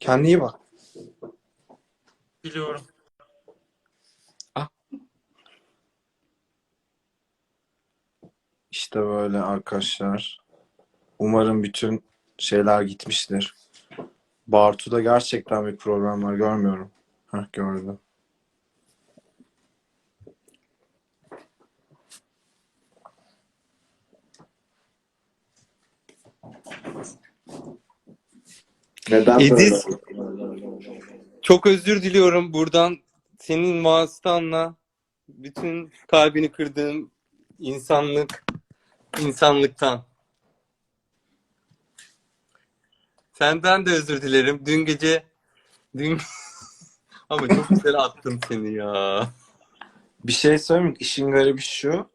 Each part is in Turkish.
Kendine iyi bak. Biliyorum. İşte böyle arkadaşlar. Umarım bütün şeyler gitmiştir. Bartu'da gerçekten bir problem var. Görmüyorum. Heh gördüm. Neden Ediz. Çok özür diliyorum buradan senin vasıtanla bütün kalbini kırdığım insanlık insanlıktan. Senden de özür dilerim. Dün gece dün ama çok güzel attım seni ya. Bir şey söyleyeyim mi? İşin garibi şu.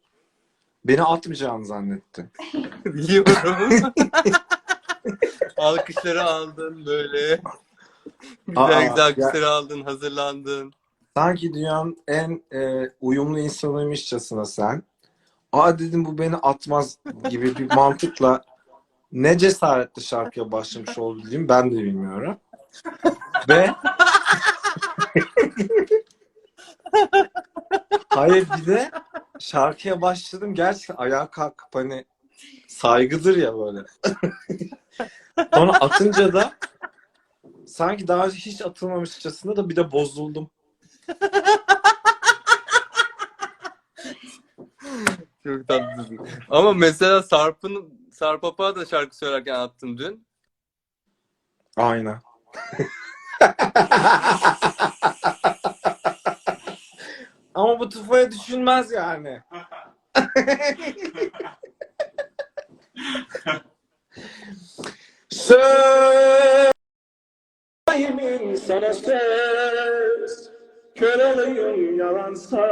Beni atmayacağını zannettim. Biliyorum. Alkışları aldın böyle. Güzel Aa, güzel alkışları aldın, hazırlandın. Sanki dünyanın en e, uyumlu insanıymışçasına sen. Aa dedim bu beni atmaz gibi bir mantıkla ne cesaretle şarkıya başlamış olabildiğimi ben de bilmiyorum. Ve Hayır bir de şarkıya başladım gerçekten ayağa kalkıp hani saygıdır ya böyle. Sonra atınca da sanki daha önce hiç atılmamışçasına da bir de bozuldum. Çok tatlısın. Ama mesela Sarp'ın Sarp Apak'a da şarkı söylerken attım dün. Aynen. Ama bu tufaya düşünmez yani. Söz sana söz Kör yalansa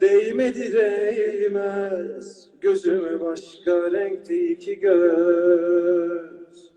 Değmedi değmez Gözüme başka renkte iki göz